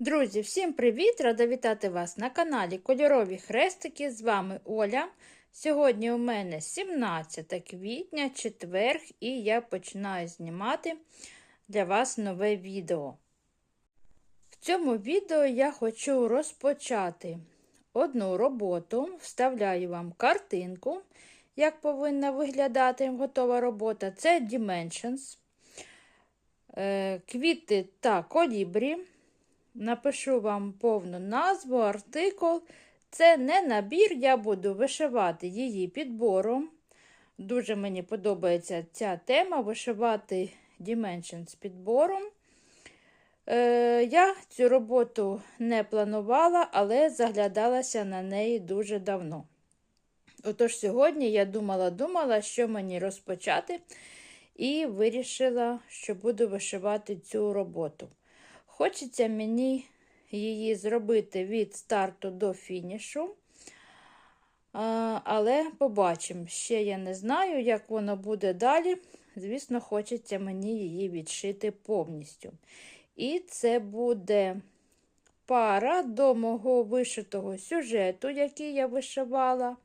Друзі, всім привіт! Рада вітати вас на каналі Кольорові Хрестики. З вами Оля. Сьогодні у мене 17 квітня, четверг, і я починаю знімати для вас нове відео. В цьому відео я хочу розпочати одну роботу. Вставляю вам картинку, як повинна виглядати готова робота. Це Dimensions, е, квіти та колібрі. Напишу вам повну назву, артикул. Це не набір, я буду вишивати її підбором. Дуже мені подобається ця тема вишивати Dimensions підбором. Е, Я цю роботу не планувала, але заглядалася на неї дуже давно. Отож, сьогодні я думала-думала, що мені розпочати, і вирішила, що буду вишивати цю роботу. Хочеться мені її зробити від старту до фінішу. Але побачимо. Ще я не знаю, як воно буде далі. Звісно, хочеться мені її відшити повністю. І це буде пара до мого вишитого сюжету, який я вишивала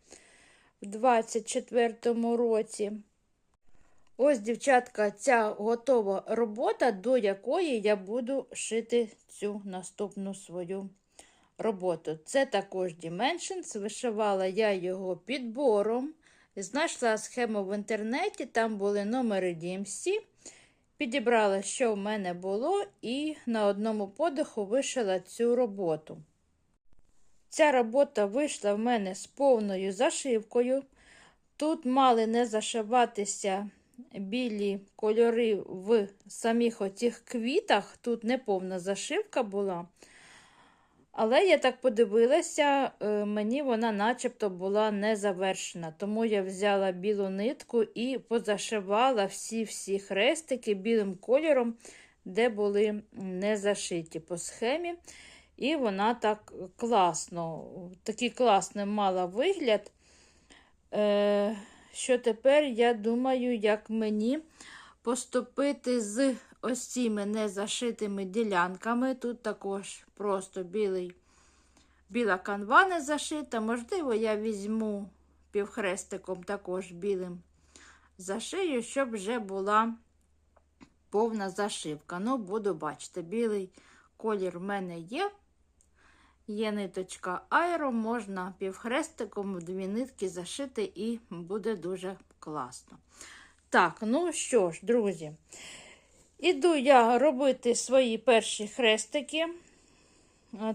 в 24-му році. Ось, дівчатка, ця готова робота, до якої я буду шити цю наступну свою роботу. Це також Dimensions. Вишивала я його підбором. Знайшла схему в інтернеті, там були номери DMC. Підібрала, що в мене було, і на одному подиху вишила цю роботу. Ця робота вийшла в мене з повною зашивкою. Тут мали не зашиватися білі кольори в самих оцих квітах. Тут неповна зашивка була. Але я так подивилася, е, мені вона начебто була не завершена. Тому я взяла білу нитку і позашивала всі-всі хрестики білим кольором, де були не зашиті по схемі. І вона так класно, такий класний мала вигляд. Е, що тепер я думаю, як мені поступити з ось цими незашитими ділянками. Тут також просто білий, біла канва не зашита. Можливо, я візьму півхрестиком також білим зашию, щоб вже була повна зашивка. Ну, буду бачити, білий колір в мене є. Є ниточка аеро, можна півхрестиком дві нитки зашити, і буде дуже класно. Так, ну що ж, друзі, іду я робити свої перші хрестики.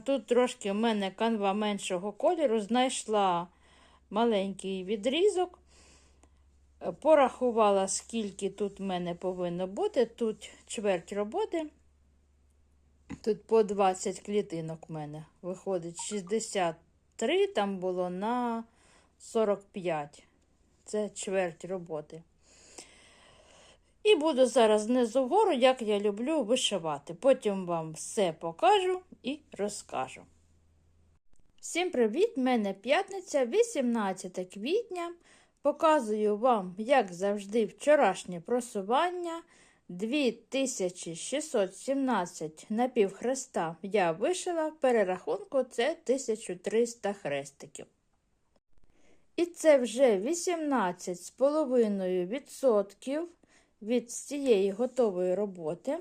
Тут трошки в мене канва меншого кольору, знайшла маленький відрізок. Порахувала, скільки тут в мене повинно бути. Тут чверть роботи. Тут по 20 клітинок в мене виходить 63, там було на 45. Це чверть роботи. І буду зараз знизу вгору, як я люблю вишивати. Потім вам все покажу і розкажу. Всім привіт! Мене п'ятниця, 18 квітня. Показую вам, як завжди, вчорашнє просування. 2617 напівхреста я вишила, перерахунку це 1300 хрестиків. І це вже 18,5% від цієї готової роботи.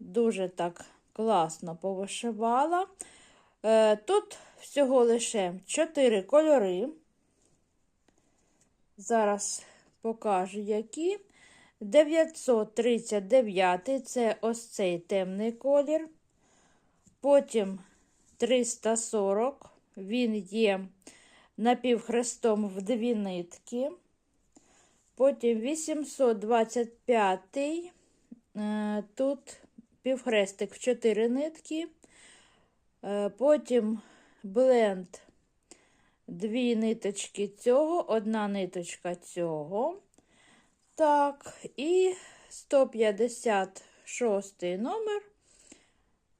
Дуже так класно повишивала. Е, тут всього лише 4 кольори. Зараз покажу, які. 939 це ось цей темний колір. Потім 340, він є напівхрестом в дві нитки. Потім 825, е, тут півхрестик в 4 нитки. Е, потім бленд дві ниточки цього, одна ниточка цього. Так, і 156 номер.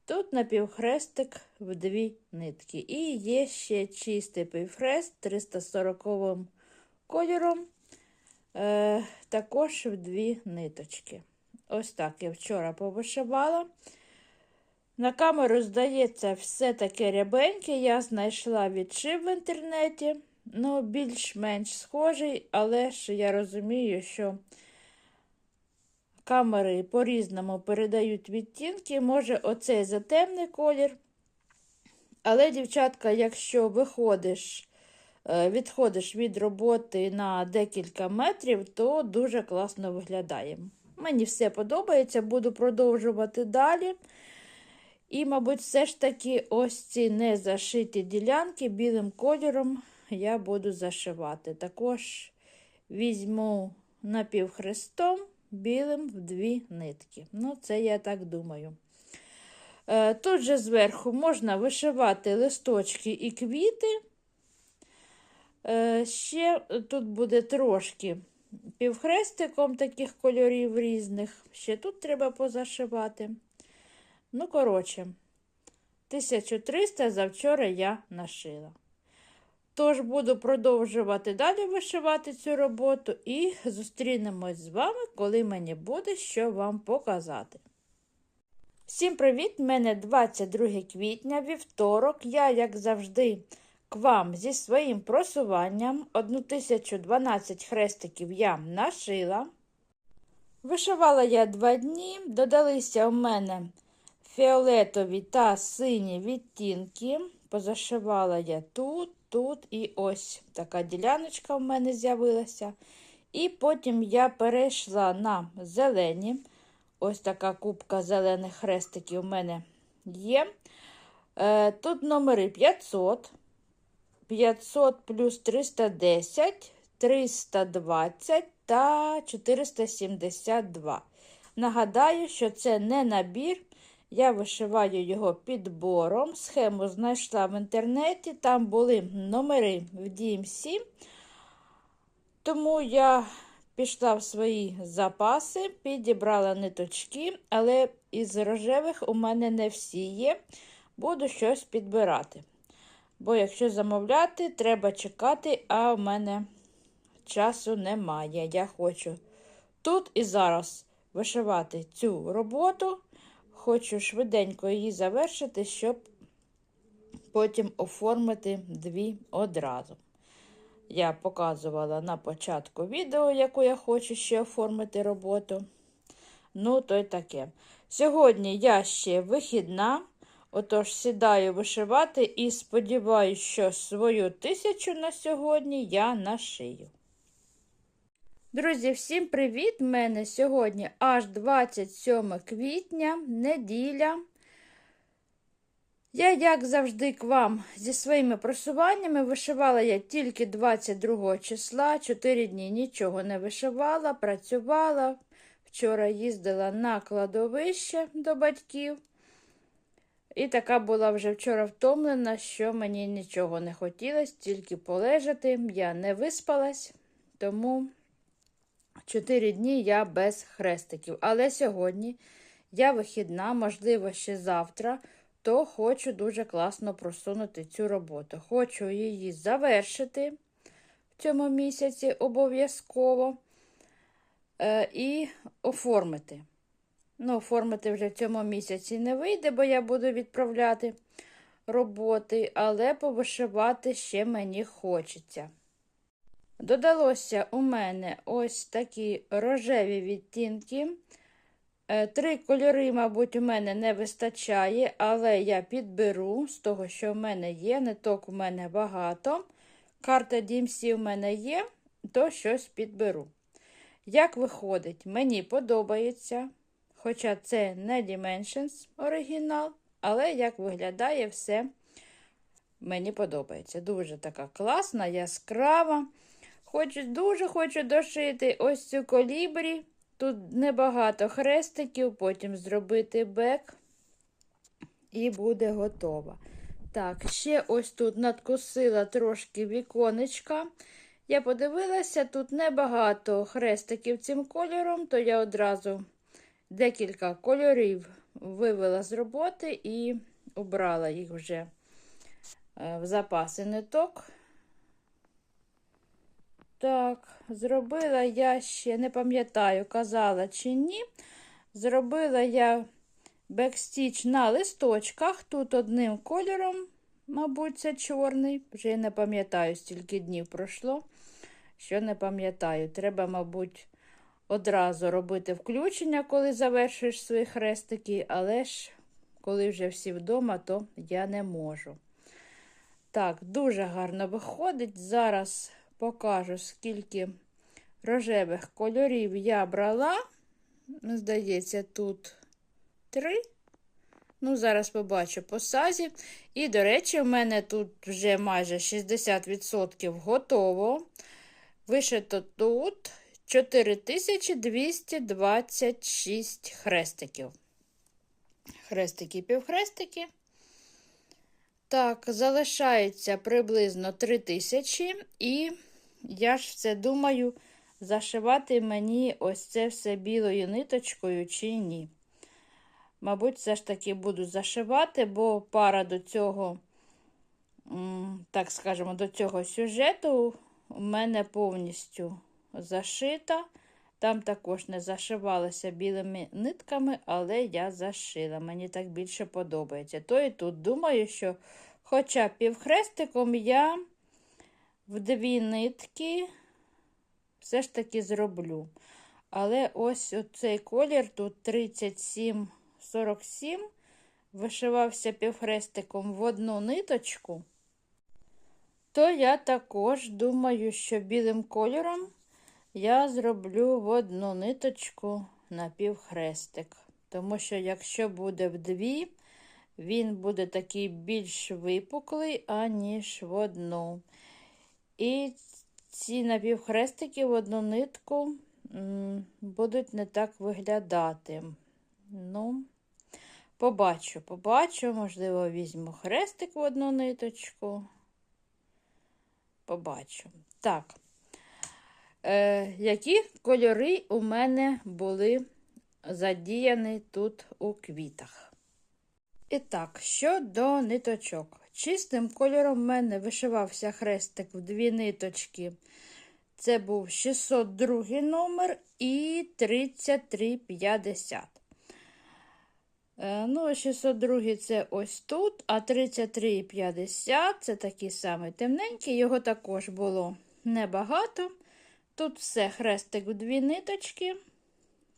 Тут напівхрестик в дві нитки. І є ще чистий півхрест 340 кольором, е, також в дві ниточки. Ось так я вчора повишивала. На камеру, здається, все таке рябеньке. Я знайшла відшив в інтернеті. Ну, більш-менш схожий, але ж я розумію, що камери по-різному передають відтінки. Може, оцей за темний колір. Але, дівчатка, якщо виходиш, е, відходиш від роботи на декілька метрів, то дуже класно виглядає. Мені все подобається, буду продовжувати далі. І, мабуть, все ж таки ось ці незашиті ділянки білим кольором я буду зашивати. Також візьму напівхрестом білим в дві нитки. Ну, це я так думаю. Е, Тут же зверху можна вишивати листочки і квіти. Е, Ще тут буде трошки півхрестиком таких кольорів різних. Ще тут треба позашивати. Ну, коротше, 1300 завчора я нашила. Тож буду продовжувати далі вишивати цю роботу і зустрінемось з вами, коли мені буде що вам показати. Всім привіт! Мене 22 квітня, вівторок. Я, як завжди, к вам зі своїм просуванням 1012 хрестиків я нашила. Вишивала я два дні, додалися у мене фіолетові та сині відтінки. Позашивала я тут, тут і ось така діляночка в мене з'явилася. І потім я перейшла на зелені. Ось така кубка зелених хрестиків у мене є. Е, Тут номери 500, 500 плюс 310, 320 та 472. Нагадаю, що це не набір. Я вишиваю його підбором. Схему знайшла в інтернеті, там були номери в DMC. Тому я пішла в свої запаси, підібрала ниточки, але із рожевих у мене не всі є. Буду щось підбирати. Бо якщо замовляти, треба чекати, а в мене часу немає. Я хочу тут і зараз вишивати цю роботу. Хочу швиденько її завершити, щоб потім оформити дві одразу. Я показувала на початку відео, яку я хочу ще оформити роботу. Ну, то й таке. Сьогодні я ще вихідна, отож сідаю вишивати і сподіваюся, що свою тисячу на сьогодні я нашию. Друзі, всім привіт! У мене сьогодні аж 27 квітня, неділя. Я, як завжди, к вам зі своїми просуваннями вишивала я тільки 22 числа, 4 дні нічого не вишивала, працювала. Вчора їздила на кладовище до батьків. І така була вже вчора втомлена, що мені нічого не хотілося, тільки полежати. Я не виспалась, тому 4 дні я без хрестиків. Але сьогодні я вихідна, можливо, ще завтра то хочу дуже класно просунути цю роботу. Хочу її завершити в цьому місяці обов'язково е, і оформити. Ну, оформити вже в цьому місяці не вийде, бо я буду відправляти роботи, але повишивати ще мені хочеться. Додалося у мене ось такі рожеві відтінки. Е, три кольори, мабуть, у мене не вистачає, але я підберу з того, що в мене є. Ниток у мене багато. Карта DMC у мене є, то щось підберу. Як виходить, мені подобається. Хоча це не Dimensions оригінал, але як виглядає все, мені подобається. Дуже така класна, яскрава. Хочу, Дуже хочу дошити ось цю колібрі. Тут небагато хрестиків, потім зробити бек і буде готова. Так, ще ось тут надкусила трошки віконечка. Я подивилася, тут небагато хрестиків цим кольором, то я одразу декілька кольорів вивела з роботи і обрала їх вже е, в запаси ниток. Так, зробила я ще, не пам'ятаю, казала чи ні. Зробила я бекстіч на листочках. Тут одним кольором, мабуть, це чорний. Вже не пам'ятаю, стільки днів пройшло, що не пам'ятаю. Треба, мабуть, одразу робити включення, коли завершуєш свої хрестики, але ж, коли вже всі вдома, то я не можу. Так, дуже гарно виходить. Зараз покажу, скільки рожевих кольорів я брала. Здається, тут три. Ну, зараз побачу по сазі. І, до речі, в мене тут вже майже 60% готово. Вишито тут 4226 хрестиків. Хрестики, півхрестики. Так, залишається приблизно 3000. І я ж все думаю, зашивати мені ось це все білою ниточкою чи ні. Мабуть, все ж таки буду зашивати, бо пара до цього, так скажемо, до цього сюжету у мене повністю зашита. Там також не зашивалася білими нитками, але я зашила. Мені так більше подобається. То і тут думаю, що хоча півхрестиком я в дві нитки все ж таки зроблю. Але ось цей колір тут 37-47, вишивався півхрестиком в одну ниточку, то я також думаю, що білим кольором я зроблю в одну ниточку на півхрестик. Тому що, якщо буде в дві, він буде такий більш випуклий, аніж в одну. І ці напівхрестики в одну нитку будуть не так виглядати. Ну, побачу, побачу, можливо, візьму хрестик в одну ниточку. Побачу. Так, е, які кольори у мене були задіяні тут у квітах? І так, щодо ниточок. Чистим кольором в мене вишивався хрестик в дві ниточки. Це був 602 номер і 3350. Е, ну, 602 це ось тут, а 3350 це такий самий темненький, його також було небагато. Тут все хрестик в дві ниточки.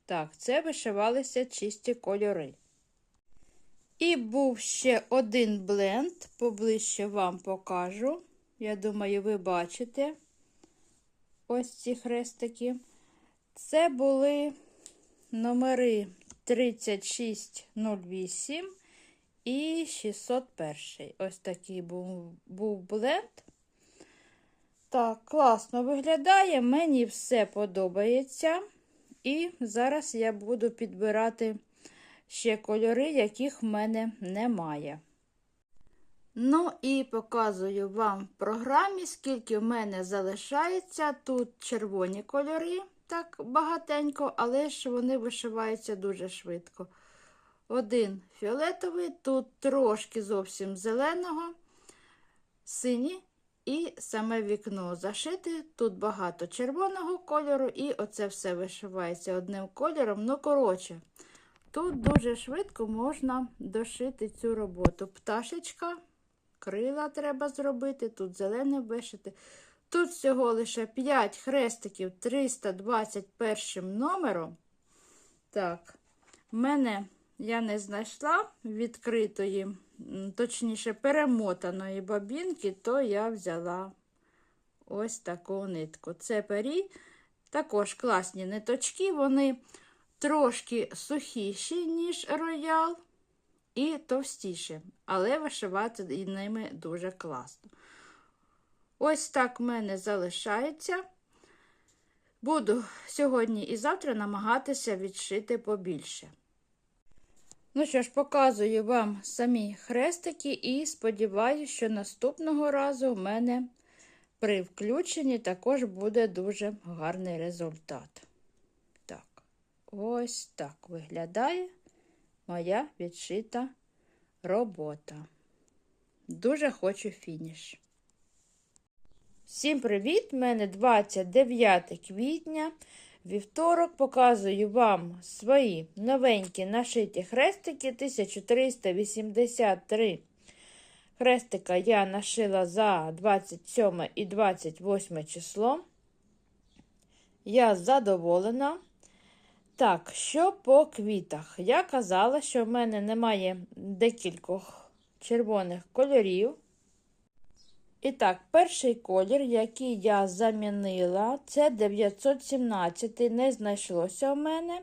Так, це вишивалися чисті кольори. І був ще один бленд, поближче вам покажу. Я думаю, ви бачите ось ці хрестики. Це були номери 3608 і 601. Ось такий був, був бленд. Так, класно виглядає, мені все подобається. І зараз я буду підбирати ще кольори, яких в мене немає. Ну і показую вам в програмі, скільки в мене залишається. Тут червоні кольори, так багатенько, але ж вони вишиваються дуже швидко. Один фіолетовий, тут трошки зовсім зеленого, сині і саме вікно зашите. Тут багато червоного кольору, і оце все вишивається одним кольором. Ну, коротше, тут дуже швидко можна дошити цю роботу. Пташечка крила треба зробити, тут зелене вишити. Тут всього лише 5 хрестиків 321 номером. Так, мене я не знайшла відкритої, точніше, перемотаної бабінки, то я взяла ось таку нитку. Це пері, також класні ниточки, вони трошки сухіші, ніж роял і товстіші, але вишивати ними дуже класно. Ось так в мене залишається. Буду сьогодні і завтра намагатися відшити побільше. Ну що ж, показую вам самі хрестики і сподіваюся, що наступного разу у мене при включенні також буде дуже гарний результат. Ось так виглядає моя відшита робота. Дуже хочу фініш. Всім привіт! У мене 29 квітня. вівторок показую вам свої новенькі нашиті хрестики 1383. Хрестика я нашила за 27 і 28 число. Я задоволена. Так, що по квітах? Я казала, що в мене немає декількох червоних кольорів. І так, перший колір, який я замінила, це 917 не знайшлося у мене.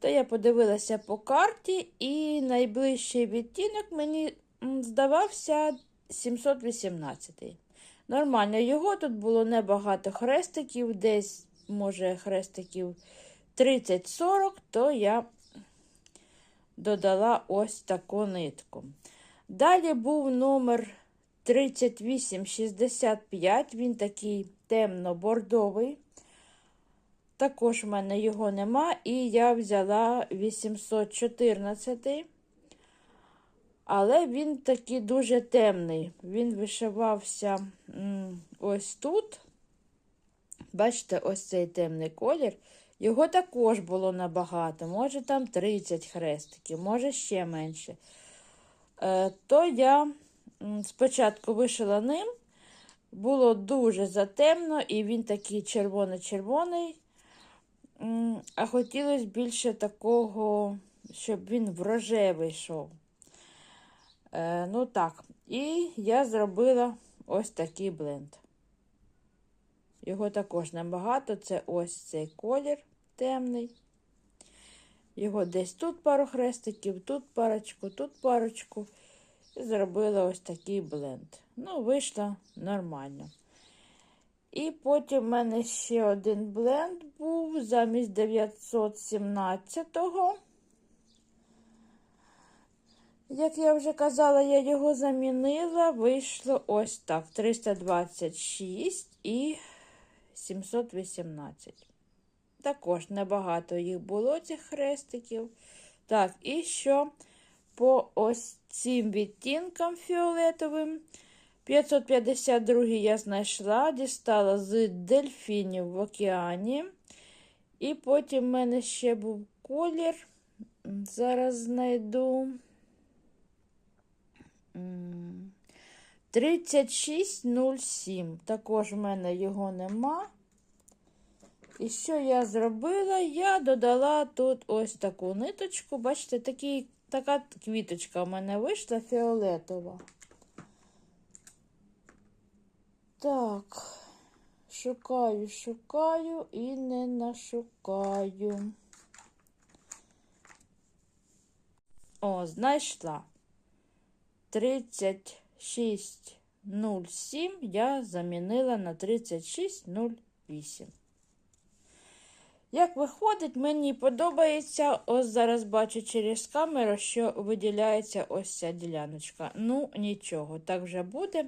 То я подивилася по карті, і найближчий відтінок мені здавався 718. Нормально, його тут було небагато хрестиків, десь, може, хрестиків 30-40, то я додала ось таку нитку. Далі був номер 3865, він такий темно-бордовий. Також в мене його нема, і я взяла 814. Але він такий дуже темний. Він вишивався ось тут. Бачите, ось цей темний колір. Його також було набагато. Може, там 30 хрестиків, може ще менше. Е, то я спочатку вишила ним, було дуже затемно, і він такий червоно-червоний. А хотілося більше такого, щоб він в рожевий йшов. Е, ну так, і я зробила ось такий бленд. Його також небагато, це ось цей колір темний. Його десь тут пару хрестиків, тут парочку, тут парочку. І зробила ось такий бленд. Ну, вийшло нормально. І потім в мене ще один бленд був замість 917-го. Як я вже казала, я його замінила, вийшло ось так: 326 і 718. Також небагато їх було, цих хрестиків. Так, і що по ось цим відтінкам фіолетовим. 552 я знайшла, дістала з дельфінів в океані. І потім в мене ще був колір. Зараз знайду 3607. Також в мене його нема. І що я зробила? Я додала тут ось таку ниточку. Бачите, такий, така квіточка в мене вийшла фіолетова. Так, шукаю, шукаю і не нашукаю. О, знайшла. 3607 я замінила на 3608. Як виходить, мені подобається, ось зараз бачу через камеру, що виділяється ось ця діляночка. Ну, нічого, так вже буде.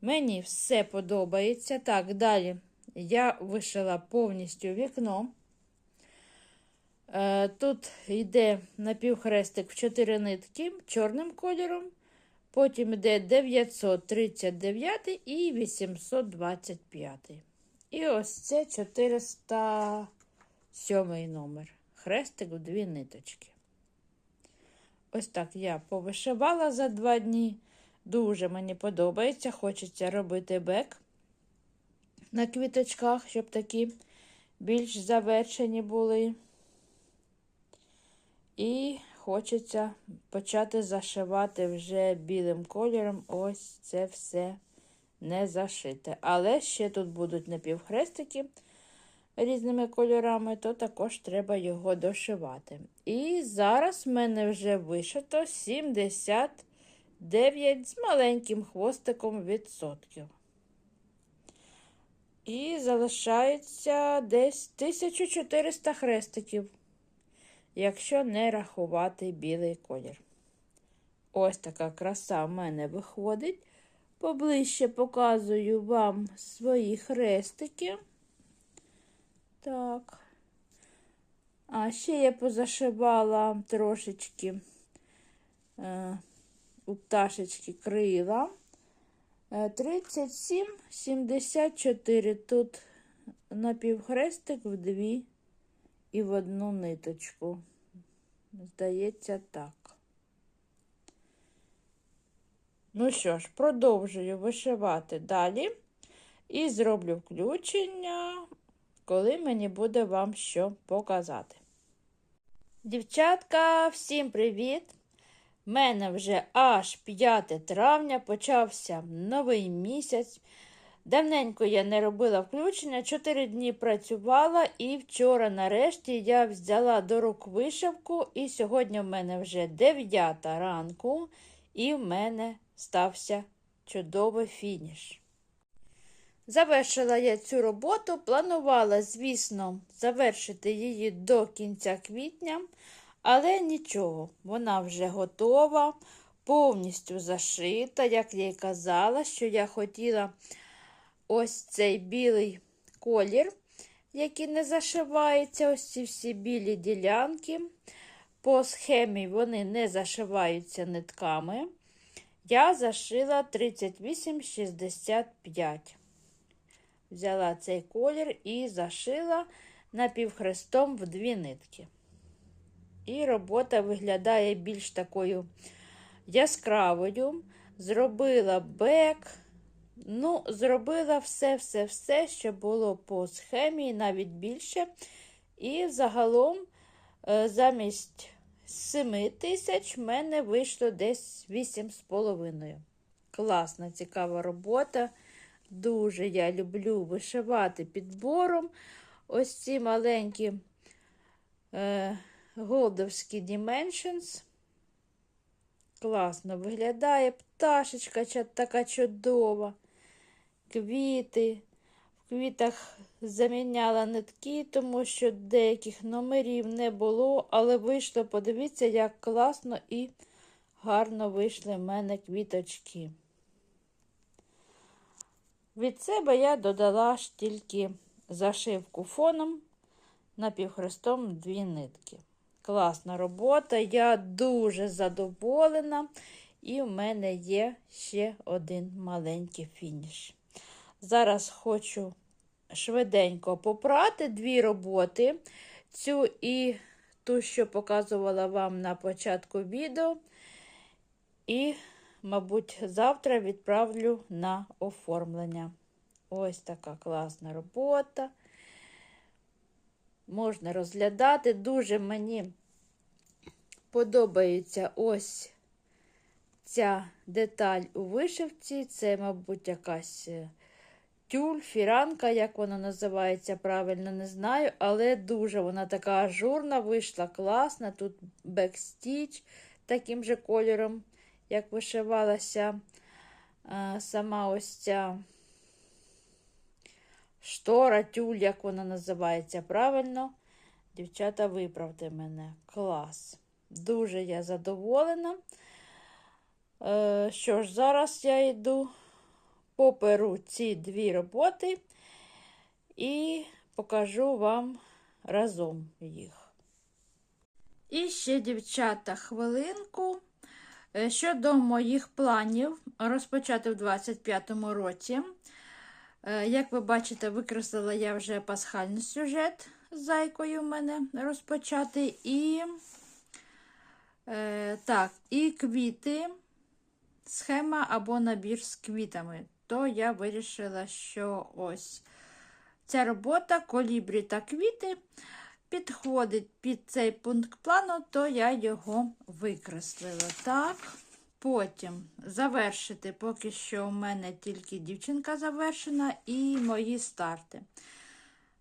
Мені все подобається. Так, далі я вишила повністю вікно. Е, тут йде напівхрестик в 4 нитки чорним кольором. Потім йде 939 і 825. І ось це 407 номер. Хрестик в дві ниточки. Ось так я повишивала за два дні. Дуже мені подобається. Хочеться робити бек на квіточках, щоб такі більш завершені були. І хочеться почати зашивати вже білим кольором. Ось це все не зашите. Але ще тут будуть напівхрестики різними кольорами, то також треба його дошивати. І зараз в мене вже вишито 79 з маленьким хвостиком відсотків. І залишається десь 1400 хрестиків якщо не рахувати білий колір. Ось така краса в мене виходить. Поближче показую вам свої хрестики. Так. А ще я позашивала трошечки е, у пташечки крила. 37,74. Тут напівхрестик в дві і в одну ниточку. Здається, так. Ну що ж, продовжую вишивати далі і зроблю включення, коли мені буде вам що показати. Дівчатка, всім привіт! У мене вже аж 5 травня почався новий місяць. Давненько я не робила включення, 4 дні працювала, і вчора, нарешті, я взяла до рук вишивку, і сьогодні в мене вже 9 ранку, і в мене стався чудовий фініш. Завершила я цю роботу, планувала, звісно, завершити її до кінця квітня, але нічого, вона вже готова, повністю зашита, як я й казала, що я хотіла ось цей білий колір, який не зашивається, ось ці всі білі ділянки. По схемі вони не зашиваються нитками. Я зашила 38,65. Взяла цей колір і зашила напівхрестом в дві нитки. І робота виглядає більш такою яскравою. Зробила бек, ну, зробила все-все-все, що було по схемі, навіть більше. І загалом, е, замість 7 тисяч, в мене вийшло десь 8,5. Класна, цікава робота. Дуже я люблю вишивати підбором. Ось ці маленькі е, голдовські Dimensions. Класно виглядає пташечка така чудова. Квіти. В квітах заміняла нитки, тому що деяких номерів не було, але вийшло, подивіться, як класно і гарно вийшли в мене квіточки. Від себе я додала ж тільки зашивку фоном напівхрестом дві нитки. Класна робота, я дуже задоволена, і в мене є ще один маленький фініш. Зараз хочу швиденько попрати дві роботи. Цю і ту, що показувала вам на початку відео. І мабуть, завтра відправлю на оформлення. Ось така класна робота. Можна розглядати. Дуже мені подобається ось ця деталь у вишивці. Це, мабуть, якась е, тюль, фіранка, як вона називається, правильно не знаю, але дуже вона така ажурна, вийшла класна. Тут бекстіч таким же кольором як вишивалася а, сама ось ця штора, тюль, як вона називається правильно. Дівчата, виправте мене. Клас. Дуже я задоволена. Е, Що ж, зараз я йду поперу ці дві роботи і покажу вам разом їх. І ще, дівчата, хвилинку. Е, щодо моїх планів розпочати в 25-му році, е, як ви бачите, викреслила я вже пасхальний сюжет з зайкою в мене розпочати. І е, так, і квіти, схема або набір з квітами. То я вирішила, що ось ця робота, колібрі та квіти підходить під цей пункт плану, то я його викреслила. Так. Потім завершити, поки що у мене тільки дівчинка завершена, і мої старти.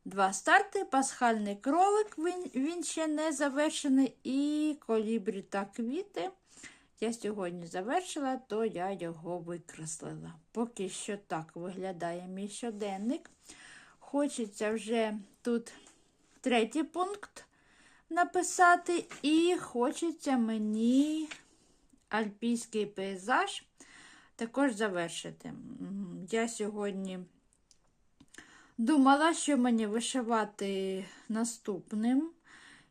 Два старти, пасхальний кролик, він, він ще не завершений, і колібрі та квіти. Я сьогодні завершила, то я його викреслила. Поки що так виглядає мій щоденник. Хочеться вже тут третій пункт написати, і хочеться мені альпійський пейзаж також завершити. Я сьогодні думала, що мені вишивати наступним,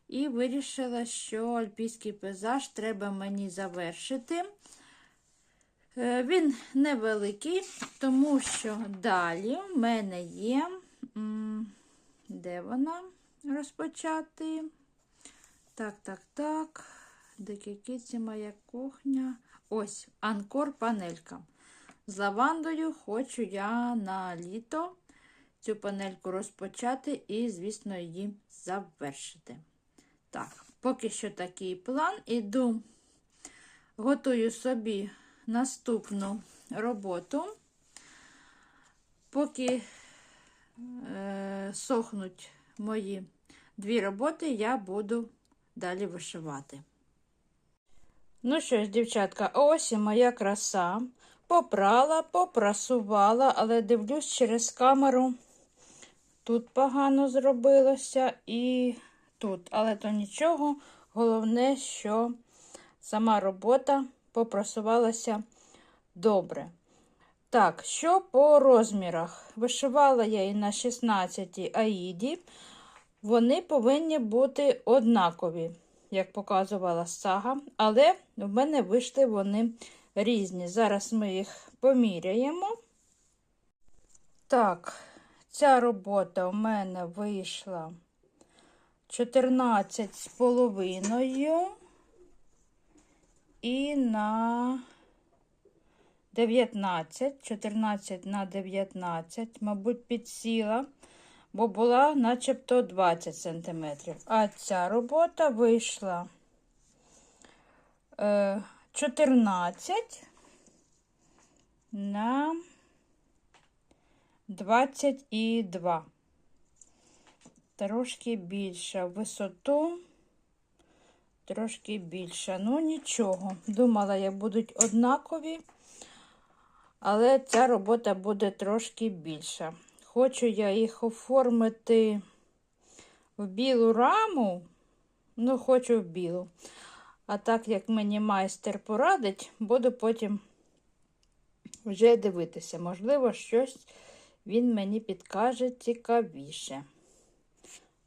і вирішила, що альпійський пейзаж треба мені завершити. Е, він невеликий, тому що далі в мене є, де вона? Розпочати. Так, так, так. Дикікіці моя кухня. Ось анкор панелька. З лавандою хочу я на літо цю панельку розпочати і, звісно, її завершити. Так, поки що такий план. Іду, готую собі наступну роботу. Поки е, сохнуть мої дві роботи, я буду далі вишивати. Ну що ж, дівчатка, ось і моя краса. Попрала, попрасувала, але дивлюсь через камеру. Тут погано зробилося і тут. Але то нічого. Головне, що сама робота попрасувалася добре. Так, що по розмірах? Вишивала я і на 16 аїді. Вони повинні бути однакові, як показувала сага, але в мене вийшли вони різні. Зараз ми їх поміряємо. Так, ця робота у мене вийшла 14 з половиною і на 19, 14 на 19, мабуть, підсіла, бо була начебто 20 см. А ця робота вийшла е, 14 на 22. Трошки більша висоту, трошки більша. Ну, нічого. Думала, як будуть однакові, але ця робота буде трошки більша. Хочу я їх оформити в білу раму, ну, хочу в білу. А так як мені майстер порадить, буду потім вже дивитися. Можливо, щось він мені підкаже цікавіше.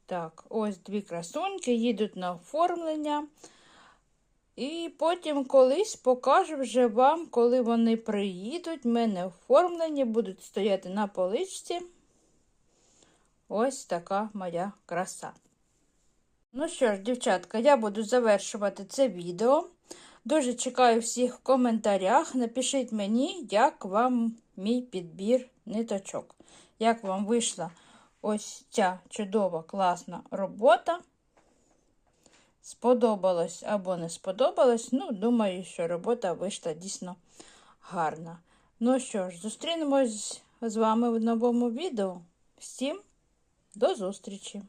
Так, ось дві красуньки їдуть на оформлення. І потім колись покажу вже вам, коли вони приїдуть, в мене оформлені, будуть стояти на поличці. Ось така моя краса. Ну що ж, дівчатка, я буду завершувати це відео. Дуже чекаю всіх в коментарях. Напишіть мені, як вам мій підбір ниточок. Як вам вийшла ось ця чудова, класна робота. Сподобалось або не сподобалось. Ну, думаю, що робота вийшла дійсно гарна. Ну що ж, зустрінемось з вами в новому відео. Всім до зустрічі!